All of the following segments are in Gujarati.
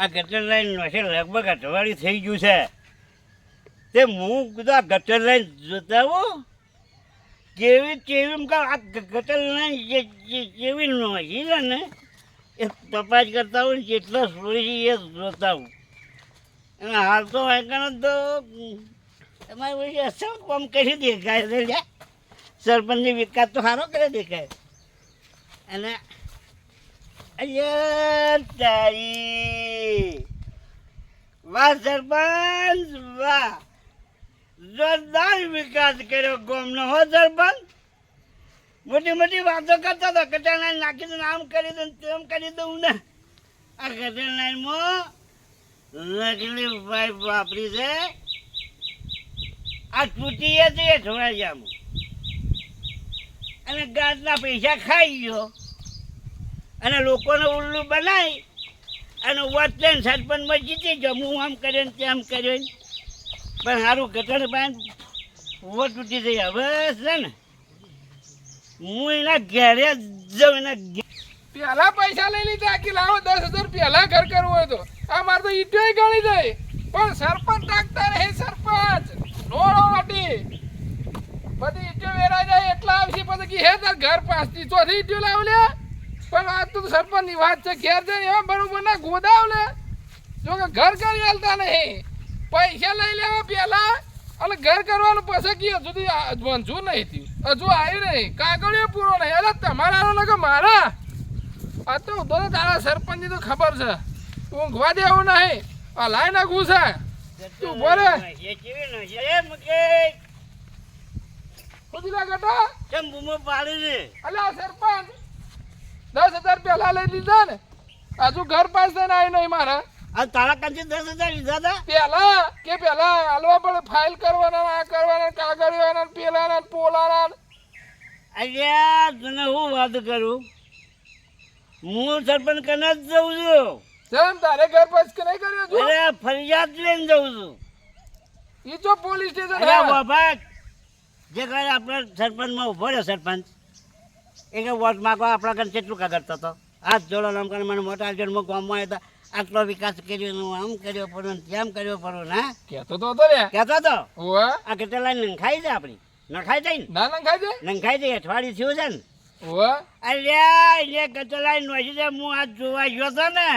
આ ગટર લાઈન નોશે લગભગ અઠવાડિયું થઈ ગયું છે. તે હું કીધું ગટર લાઈન જોતા આવું કેવી કેવી આ ગટર લાઈન જેવી નોશી ને, એ તપાસ કરતા હોય જેટલા સોરી એ જોતા હું અને હાલ તો વાંકાનો તો, તમારી પછી અસર કામ કરી દેખાય સરપંચની વિકાસ તો સારો કરે દેખાય. અને અయ్యా તારી વાહ સરપંચ, વાહ. જોરદાર વિકાસ કર્યો ગામનો, હો સરપંચ. મોટી મોટી વાતો કરતા હતા કટાણ નાખી દઉં આમ કરી દઉં, તેમ કરી દઉં ને. આ કટાણ લાઈનમાં નકલી પાઇપ વાપરી છે. આ તૂટી હતી અઠવાડિયામાં. અને ગાંઠના પૈસા ખાઈ ગયો. અને લોકોને ઉલ્લુ બનાવી અને વોટ લઈને સરપંચમાં જીતી હું આમ કર્યો ને તેમ કર્યો. પણ સારું પાન વોટ તૂટી જઈ. હવે છે ને, હું એના ઘેરે જાઉં, એના પેલા પૈસા લઈ લીધા. કે લાવો દસ હજાર પેલા ઘર કરવું હોય તો. આ મારે તો ઈટોય ગળી જાય. પણ સરપંચ ટાકતા રહે સરપંચ. નોળો વાટી બધી ઈટો વેરાઈ જાય, એટલા આવશે. પછી હે તાર ઘર પાસથી ચોથી ઈટો લાવ લે આ તો સરપંચની વાત છે ઘેર જઈને એવા બરોબર ના ગોદાવ લે. જો કે ઘર કરી હાલતા નહીં. પૈસા લઈ લેવા પેલા અને ઘર કરવાનું પછી કીએ સુધી મંજૂર નહીં થયું. હજુ આવ્યું નહીં. કાગળિયો પૂરો નહીં. અરે તમારા લગે મારા? આ તો ઉધો તારા સરપંચની તો ખબર છે. ઊંઘવા દેવું નહીં. આ લાઈ નાખવું છે. તું બોલે. એ કેવી નો છે? એ મુકેશ, સુધી લા ગટા કેમ બૂમો પાડી દે અલ્યા સરપંચ. દસ હજાર પહેલા લઈ લીધા ને. હજુ ઘર પાસે આવી નહીં મારા. આ તારા કાંથી દસ હજાર લીધા હતા પેલા કે પેલા હાલવા પડે ફાઇલ કરવાના આ કરવાના કાગળિયાના પેલાના પોલાના અલ્યા તને હું વાત કરું? હું સરપંચ કને જ જઉં છું. જેમ તારે ઘર પાસ કે નહીં કર્યો છું અરે ફરિયાદ લઈને જઉં છું. એ જો પોલીસ સ્ટેશન અરે. બાબા જે કરે આપણે સરપંચમાં ઊભો રહ્યો સરપંચ. એ કે વોટ માગવા આપણા ઘર કેટલું કાગળ થતો હાથ જોડો આમ કરીને મને મોટા જન્મ ગામમાં હતા. આટલો વિકાસ કર્યો આમ કર્યો પડો ને તેમ કર્યો પડું ના કેતો તો હતો રે કેતો તો? આ કેટલા નંખાઈ છે આપણી? નખાઈ જાય ને? નંખાઈ જાય? નંખાઈ જાય અઠવાડિયું થયું છે ને. અરે એટલે કેટલા નોસી છે? હું આજ જોવા ગયો હતો ને.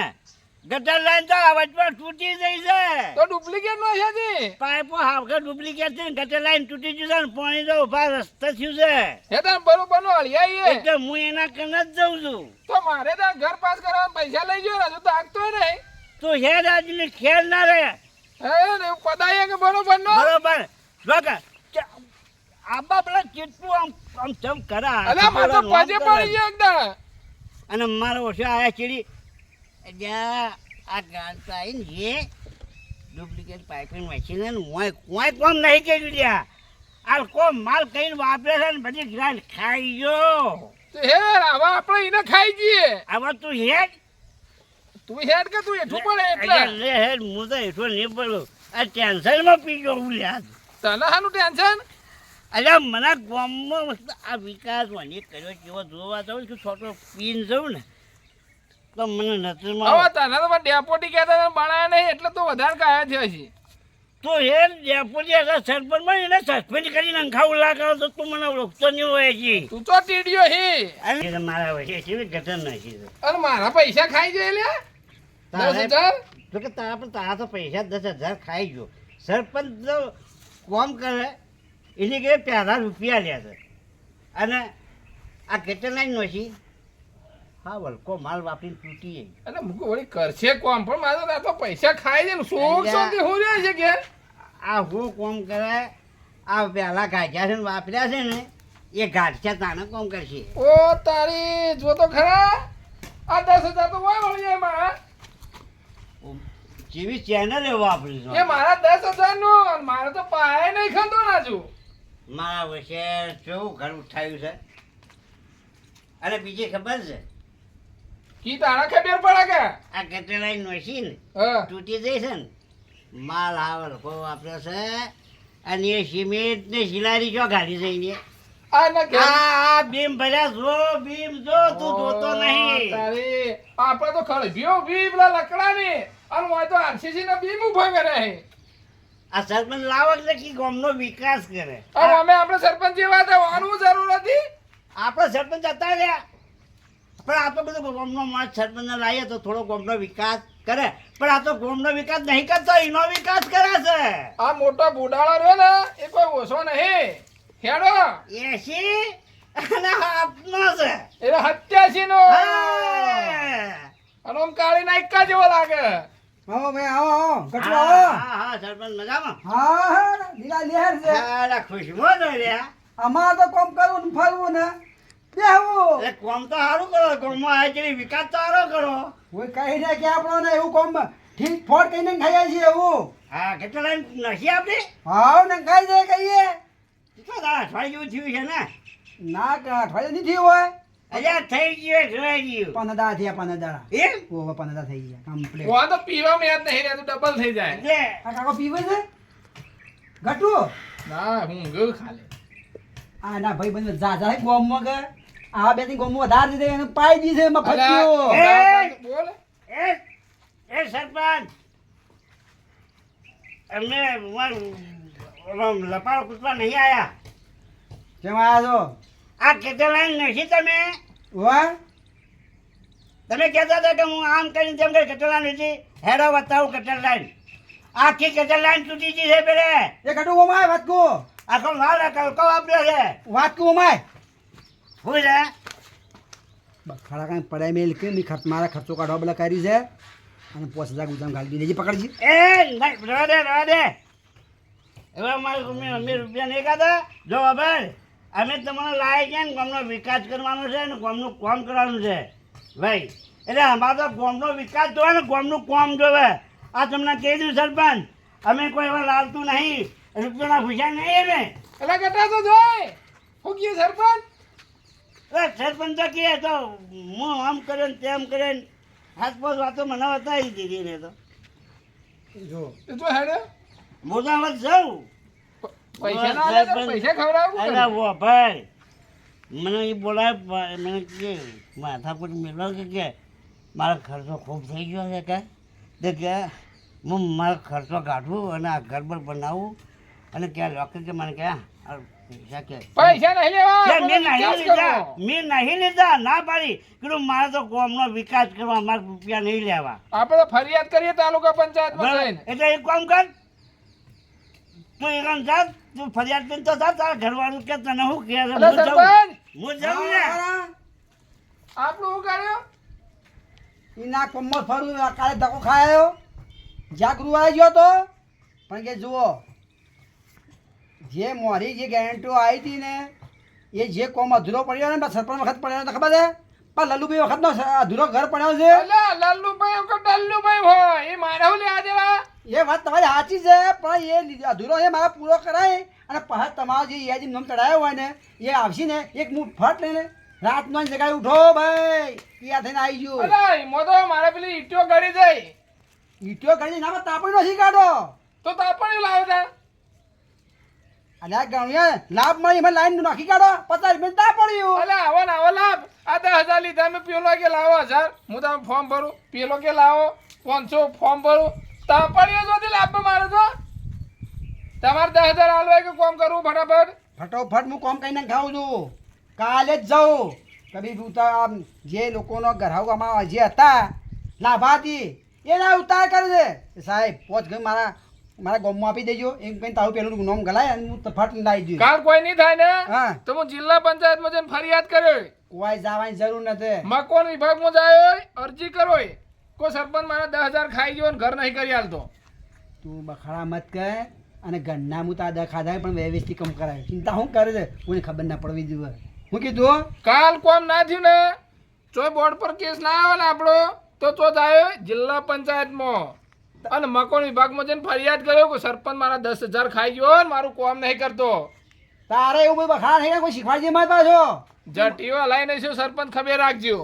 ગટર લાઈન તો અવાજમાં તૂટી જઈ છે. તો ડુપ્લિકેટ નો છે જી પાઇપો હાવકે ડુપ્લિકેટ છે ગટર લાઈન તૂટી ગયું છે ને પાણી તો ઊભા રસ્તે થયું છે. એ તો બરોબર નો હળિયા એટલે હું એના કને જ જઉં છું. તો મારે તો ઘર પાસ કરવા પૈસા લઈ ગયો હજુ તો આગતો નહીં. તો હેર આજની ખેલ ના રહે હે ને પદાય કે બરોબર નો? બરોબર. જોકે આબા પેલા કેટલું આમ આમ ચમ કરા. અલે મારો પાજે પડી ગયો એકદમ. અને મારો ઓછો આયા ચીડી. આ ગાંઠ આવી ને જે ડુપ્લિકેટ પાઇપિંગ મશીન કોઈ કોમ નહીં કર્યું ત્યાં આ કોમ માલ કહીને વાપરે છે ને બધી ગ્રાન્ડ ખાઈ ગયો. હે હવે આપણે એને ખાઈ જઈએ. આમાં તું હેડ. તું હેડ કે તું એઠું પડે એટલે એટલે? લે હેડ હું તો હેઠો નહીં પડું. આ ટેન્શનમાં પી ગયો હું લ્યા. તને હાનું ટેન્શન? અલ્યા મને ગામમાં આ વિકાસ મને કર્યો કેવો જોવા જાઉં છું છોટો પીન જવું ને તો મને નથી હવે. તને તો ડેપોટી કહેતા હતા નહીં એટલે તો વધારે કાયા થયો છે. તો એ ડેપોટી હતા સરપંચમાં એને સસ્પેન્ડ કરીને અંખાવું લાગાવ તો તું મને ઓળખતો નહીં હોય છે તું તો ટીડિયો હે. મારા વચ્ચે કેવી ગટર નાખી છે અરે મારા પૈસા ખાઈ જાય લે દસ તારે હજાર? જો કે તારા પણ તારા તો પૈસા દસ હજાર ખાઈ ગયો. સરપંચ તો કોમ કરે એની કે પહેલા રૂપિયા લે છે. અને આ કેટલા નહીં નોશી હા વલકો માલ વાપરીને તૂટી જાય. અને મૂકો વળી કરશે કોમ પણ મારે તો આ તો પૈસા ખાય છે ને. શોખ શોખથી હું રહે છે કે આ હું કોમ કરે આ પહેલા ગાંઠ્યા છે ને વાપર્યા છે ને એ ગાંઠ્યા તાને કોમ કરશે. ઓ તારી જો તો ખરા. આ દસ હજાર તો હોય વળી એમાં જેવી ચેનલ એ વાપરી એ મારા દસ હજારનું મારે તો પાય નહીં ખંતો નાજુ મારા વચ્ચે કેવું ઘર ઉઠાયું છે. અને બીજી ખબર છે? કી તારા ખબર પડે કે? આ ગટર લાઈન નોશી ને તૂટી જાય છે ને માલ આ કો આપણે છે અને એ સિમેન્ટ ને શિલારી જો ગાડી જઈને. આ બીમ ભર્યા જો બીમ જો તું જોતો નહીં. તારે આપણે તો ખળભ્યો બી પેલા લકડાની અને હું તો આરસીસી ના બીમ ઊભો કરે આ સરપંચ લાવો એટલે કે ગામનો વિકાસ કરે. અમે આપણે સરપંચ જેવા થવાનું જરૂર હતી? આપણે સરપંચ હતા રહ્યા. પણ આ તો બધું ગોમનો માસ સરપંચને લાવીએ તો થોડો ગોમનો વિકાસ કરે. પણ આ તો ગોમનો વિકાસ નહીં કરતો એનો વિકાસ કરે છે. આ મોટો બુડાળો રહ્યો ને એ કોઈ ઓછો નહીં. હેડો. એસી અને હાથનો છે. એટલે હત્યાસી નો અને આમ કાળી નાયકા જેવો લાગે. આવો ભાઈ આવો આવો. હા, આવો. હા, હા, સરપંચ મજામાં? હા હા લીલા લેર છે. ખુશબો તો રહ્યા અમારે તો કોમ કરવું ને ફરવું ને. એટલે કોમ તો સારું કરો કોમમાં છે વિકાસ તો સારો કરો. કોઈ કહી દે કે આપણો ને એવું કોમ ઠીક ફોડ કહીને ખાઈ છીએ એવું. હા કેટલા લાઈન આપણી? હાવ ને ખાઈ દે કહીએ તો અઠવાડિયું જેવું થયું છે ને? ના કે અઠવાડિયે નથી હોય. હજાર થઈ ગયો ખવાઈ ગયું. પંદર દાડા થયા પંદર દાડા. એમ? પંદર દાડા થઈ ગયા કમ્પ્લીટ હું તો પીવામાં યાદ નહીં રહેતું ડબલ થઈ જાય. એટલે? આ કાકો પીવે છે? ગટુ ના હું ગયું ખાલી. આ ના ભાઈ બંધ જા ગોમ ગોમમાં કે આ બેથી ગોમમાં વધારે દીધે એને પાઈ દીધે એમાં ફટ્યો. એ! બોલ. એ એ સરપંચ અમે લપાડ કૂતરા નહીં આયા. કેમ આયા છો? આ કેટલા લાઈન નથી તમે? વાહ તમે કહેતા હતા કે હું આમ કરીને તેમ કરી કચરા લાઈન નથી હેડો બતાવું કેટલા લાઈન. આખી કેટલા લાઈન તૂટી ગઈ છે પેલે. એ કટુ ઓમાય વાત કો આખો માલ કલકો આપ્યો છે. વાત કો ઓમાય શું છે ખરા કાંઈ પડાય મેલ કે મી ખર્ચ મારા ખર્ચો કાઢવા બધા કર્યું છે. અને પોસ હજાર ગુજામ ગાલી દીધી. પકડજી. એ નહીં રવા દે રવા દે હવે મારી અમે મમ્મી રૂપિયા નહીં ખાતા જો ખબર અમે તમારો લાવી છે ને ગામનો વિકાસ કરવાનો છે ને ગામનું કામ કરવાનું છે. ભાઈ એટલે અમારે તો ગામનો વિકાસ જોવે ને ગામનું કામ જોવે. આ તમને કહી દઉં સરપંચ અમે કોઈ એવા લાવતું નહીં. રૂપિયાના ખુશા નહીં ને એટલે કેટલા તો જોઈ હું સરપંચ. સરપંચ તો કહે તો હું આમ કરે ને તેમ કરે ને હાથ પાસ વાતો મને બતાવી દીધી ને તો. જો. તું જો હેડે. મોટામાં તો ભાઈ. મને એ બોલાય મને કે માથાકૂટ મેળવો કે કે મારો ખર્ચો ખૂબ થઈ ગયો છે કે? તે કે હું મારો ખર્ચો કાઢું અને આ ઘર પર બનાવું અને ક્યાં ડૉક્ટર કે મને કે આ પૈસા કે? નહીં લેવા મેં નહીં લીધા. મેં નહીં લીધા. ના પાડી. કીધું મારે તો ગામનો વિકાસ કરવા મારે રૂપિયા નહીં લેવા. આપણે ફરિયાદ કરીએ તાલુકા પંચાયતમાં એટલે એક કામ કર. તું એકમ જા. તું ફરિયાદ કરીને તો જા. તારા ઘરવાળું કે તને હું જાઉં. સરપંચ! હું જાઉં ને. આપણું શું કર્યું? એના કોમમાં ફરું આ કાલે ધક્કો ખાયો જાગૃત આવી ગયો તો. પણ કે જુઓ જે મોરી જે ગેરંટીઓ આવી હતી ને એ જે કોમ અધૂરો પડ્યો ને સરપંચ વખત પડ્યો તો ખબર છે? પણ લલ્લુભાઈ વખતનો નો અધૂરો ઘર પડ્યો છે. લલ્લુભાઈ વખત લલ્લુભાઈ હોય એ મારે હું લેવા દેવા? એ વાત તમારી સાચી છે પણ એ અધૂરો એ મારા પૂરો કરાય. અને પછી તમારો જે યાદી નામ ચડાયો હોય ને એ આવશે ને એક મુઠ ફટ લઈને રાતનો નો જગાડી ઉઠો ભાઈ પિયા થઈને આવી ગયો. અલા મો તો મારે પેલી ઈટીઓ ગળી જાય ઈટીઓ કરી નામાં તાપણી નથી કાઢો. તો તાપણ લાવતા અને આ લાભ મળી એમાં લાઈન નાખી કાઢો. પચાસ મિનિટ ના પડ્યું. અલે આવો ને આવો લાભ. આ દસ હજાર લીધા મેં પેલો કે લાવો હજાર? હું તમે ફોર્મ ભરું. પેલો કે લાવો? પાંચસો ફોર્મ ભરું. તાપણીઓ જોતી લાભ મારો છો તમારે દસ હજાર આલો કે કોમ કરવું ફટાફટ? ફટોફટ હું કોમ કરીને ખાઉં છું. કાલે જ જાઉં. કભી ઉતાર આમ જે લોકોનો ગ્રાહકોમાં જે હતા લાભાર્થી એના ઉતાર કરી દે સાહેબ પોચ ગઈ મારા મારા ગામમાં આપી દેજો. એમ કઈ તારું પેલું નામ ગલાય અને હું ફટ લાવી દઉં કાલ કોઈ નહીં થાય ને હા. તો હું જિલ્લા પંચાયતમાં જઈને ફરિયાદ કર્યો કોઈ જવાની જરૂર નથી. મકોન વિભાગમાં જાય અરજી કરો. કોઈ સરપંચ મારા દસ હજાર ખાઈ ગયો ઘર નહીં કરી હાલતો તું બખાડા મત કહે અને ઘરના હું તાદા ખાધા પણ વ્યવસ્થિત કમ કરાય. ચિંતા શું કરે છે? કોઈને ખબર ના પડવી જોઈએ. હું કીધું કાલ કોમ ના થયું ને ચોય બોર્ડ પર કેસ ના આવે ને આપણો તો તો જાય જિલ્લા પંચાયતમાં. અને મકોન વિભાગમાં જઈને ફરિયાદ કર્યો કે સરપંચ મારા દસ હજાર ખાઈ ગયો ને મારું કોમ નહીં કરતો. તારે એવું બધું બખાર થઈ ગયા કોઈ શીખવાડજે મત પાછો? જટીઓ હલાઈને શું સરપંચ ખબર રાખજો.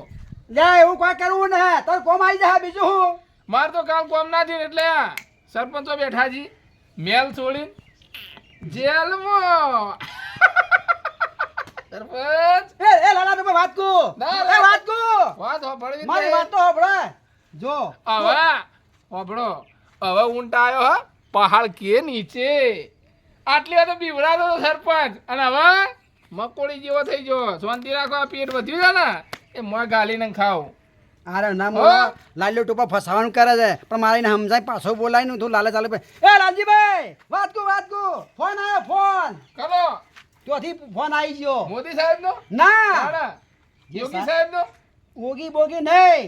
લે એવું કોઈ કરવું ને તો કોમ આવી જાય બીજું શું? મારે તો કામ કોમ ના થયું એટલે સરપંચો બેઠા જી મેલ છોડી જેલમાં. સરપંચ. એ એ લાલા તમે વાત કો ના, એ વાત કો વાત હોભળવી જ મારી નહીં. વાત તો સાંભળે જો હવે હોભળો હવે ઊંટ આવ્યો હા પહાડ કે નીચે. આટલી વાર તો બીવડાતો હતો સરપંચ. અને હવે મકોડી જેવો થઈ ગયો. શાંતિ રાખો આ પેટ વધ્યું છે ને એ મોય ગાલીને ખાવ. અરે ના મો લાલ્યો ટોપા ફસાવાનું કરે છે પણ મારે એને સમજાય પાછો બોલાયનું તું લાલે ચાલે એ લાલજીભાઈ વાત કુ વાત કુ ફોન આવ્યો ફોન. કરો. ત્યાંથી ફોન આવી ગયો. મોદી સાહેબ નો. ના યોગી સાહેબ નો ઓગી બોગી નહીં.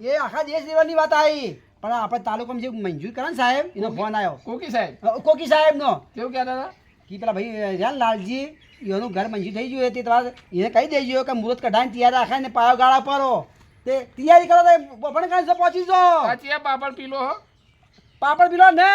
એ આખા દેશ લેવલની વાત આવી. પણ આપણે તાલુકામાં જે મંજૂર કરે ને સાહેબ એનો ફોન આવ્યો. કોકી સાહેબ? કોકી કોકી સાહેબનો. કેવું કહેતા હતા? કે પેલા ભાઈ રહ્યા લાલજી એનું ઘર મંજૂર થઈ ગયું તે તમારે એને કહી દેજો કે મુહૂર્ત કઢાઈને તૈયાર રાખે ને પાયો ગાળા પરો તે તૈયારી કરો તો બપણ કાંઈ પહોંચી જાઓ. સાચી પાપડ પીલો હો. પાપડ પીલો ને?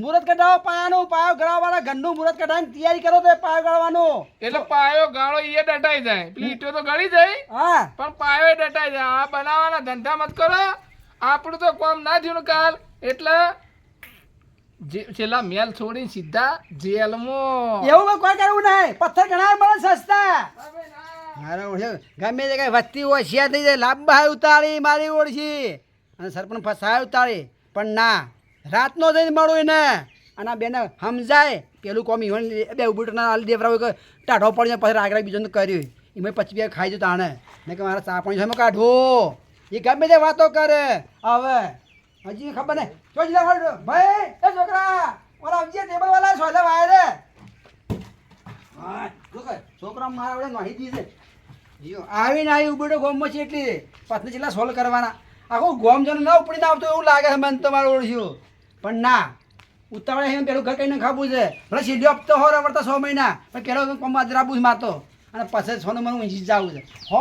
મુહૂર્ત કઢાવો પાયાનું પાયો ગળાવાળા ઘરનું મુહૂર્ત કઢાવીને તૈયારી કરો તો પાયો ગાળવાનું. એટલે પાયો ગાળો એ ડટાઈ જાય. પેલી ઈંટો તો ગળી જાય. હા. પણ પાયો ડટાઈ જાય. આ બનાવવાના ધંધા મત કરો. આપણું તો કોમ ના થયું કાલ. એટલે છેલ્લા મેલ છોડીને સીધા જેલમાં. એવું કોઈ કરવું નહીં. પથ્થર ઘણા મળે સસ્તા. ગમે તે કઈ વસ્તી હોશિયાર થઈ જાય લાંબા ઉતારી મારી ઓળખી. અને સરપંચ ફસાય ઉતારી. પણ ના રાતનો જઈને મળું એને. અને આ બેને સમજાય. પેલું કોમ ઇવન બે ઉભું ના આલી દેવરાવ કે ટાઢો પડીને પછી આગળ બીજો કર્યું એમાં પછી બે ખાઈ જતા આને મેં કે મારા ચા પાણી છે કાઢવો એ ગમે તે વાતો કરે. હવે હજી ખબર નહીં. જો જ ભાઈ એ છોકરા ઓલા આવજે ટેબલ વાળા સોલે વાયરે. હા, જો કે છોકરા મારા વડે નોહી દીધે જીઓ આવીને આવી ઉભેડો ગોમમાં છે એટલી પત્ની જેટલા સોલ્વ કરવાના. આખું ગોમ જણ ના ઉપડીને આવતો એવું લાગે છે મને તમારું ઓળખ્યું પણ ના ઉતાવળે એમ પેલું ઘર કહીને ખાવું છે. ભલે સીધો હપ્તો હો વળતા સો મહિના પણ પેલો કોમ અજરાબુ જ મારતો. અને પછી સોનું મને ઊંચી જવું છે. હો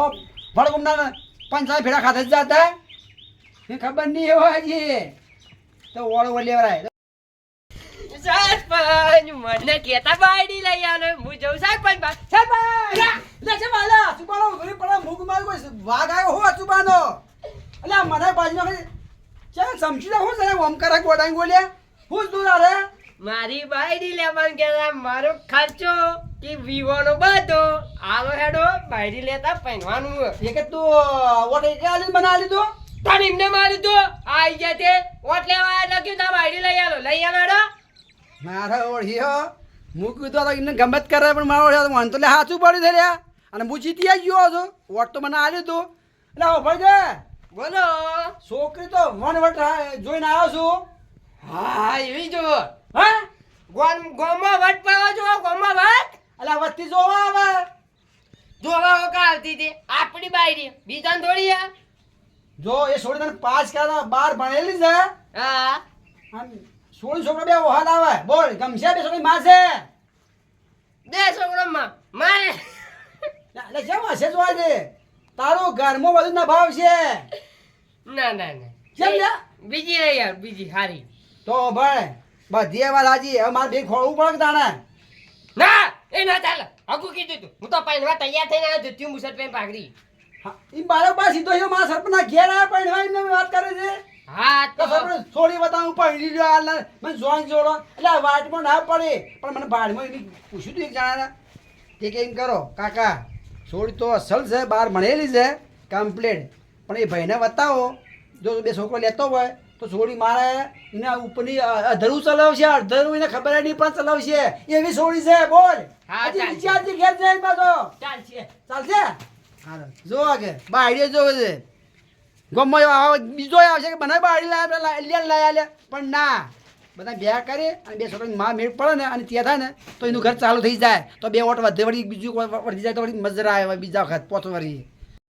ભળ ગુમના પંચાયત ભેડા ખાતે જ જતા? એ ખબર નહીં હોય હજી તો ઓળો લેવરાય. સરપંચ મને કેતા બાયડી લઈ આલો. હું જઉં સરપંચ સરપંચ! લે છે વાલા ચુબાનો ઉભરી પડે મૂગ માર કોઈ વાઘ આવ્યો હો ચુબાનો આ મને બાજનો કે સમજી સમજી હું તને ઓમ કરા ગોડાઈ ગોલ્યા હું દૂર આરે મારી બાયડી લેવાનું કેતા મારો ખર્ચો. કે વિવાનો બધો. આલો હેડો બાયરી લેતા પહેરવાનું એક તો ઓટ એટલે આલી બના લીધો? તને એમને મારી તો આઈ ગયા તે. ઓટ લેવા આયા લખ્યું તા બાયરી લઈ આલો? લઈ આલો હેડો. મારા હો. હું કીધું તો એમને ગમત કરે પણ મારો તો મને તો લે સાચું પડ્યું છે લ્યા અને હું જીતી ગયો છું. વોટ તો મને આલ્યું તું એટલે ભાઈ કે બોલો. છોકરી તો વન વટ જોઈને આવ્યો છું. હા એવી જો. હા? ગોમ ગોમમાં વટ પાવા જો ગોમમાં વટ એટલે વસ્તી જોવા આવે જોવા હતી આપણી બાયરી બીજા થોડી જો એ છોડી તને પાસ કરા બાર ભણેલી છે. હા. સોળ છોકરા બે વહાદ આવે. બોલ ગમશે બે છોકરી માસે? બે છોકરામાં. મારે. એટલે કેમ હશે જોવા દે તારું ઘરમાં બધું ના ભાવ છે. ના ના ના. કેમ લે? બીજી રહી યાર બીજી હારી. તો ભાઈ બધી વાત હાજી હવે મારે બે ખોળવું પડે તાણે? ના એ ના ચાલે. હકુ કીધું તું. હું તો પહેરવા તૈયાર થઈને આવ્યો ધોતી મુસર પેન પાઘડી. હા, ઈ બારોબાર સીધો છે મારા સરપના ઘેર આયા પણ એમાં એમને વાત કરે છે. હા તો સરપંચ થોડી બતાવું પડી રહ્યો હાલ ના, મને જોઈન જોડો એટલે આ વાટમાં ના પડે. પણ મને બાળમાં એની પૂછ્યું તું એક જણાના. તે કે એમ કરો કાકા છોડી તો અસલ છે બહાર ભણેલી છે કમ્પ્લેટ પણ એ ભાઈને બતાવો. જો બે છોકરો લેતો હોય તો છોડી મારે એના ઉપરની અધરું ચલાવશે અડધરું એને ખબર નહીં પણ ચલાવશે. એવી છોડી છે બોલ. વિચારથી ઘેર જાય પાછો. ચાલશે. ચાલશે? જો આગે બાયડીએ જોવે છે. ગમો બીજો આવશે કે મને બાયડી લાયા લે લાયા લે. પણ ના. બધા બે કરે અને બે છોકરાની માં મેળ પડે ને અને ત્યાં થાય ને તો એનું ઘર ચાલુ થઈ જાય. તો બે ઓટ વધે વળી બીજું કોઈ વળી જાય તો વળી મજરા આવે બીજા વખત પોચ વળી.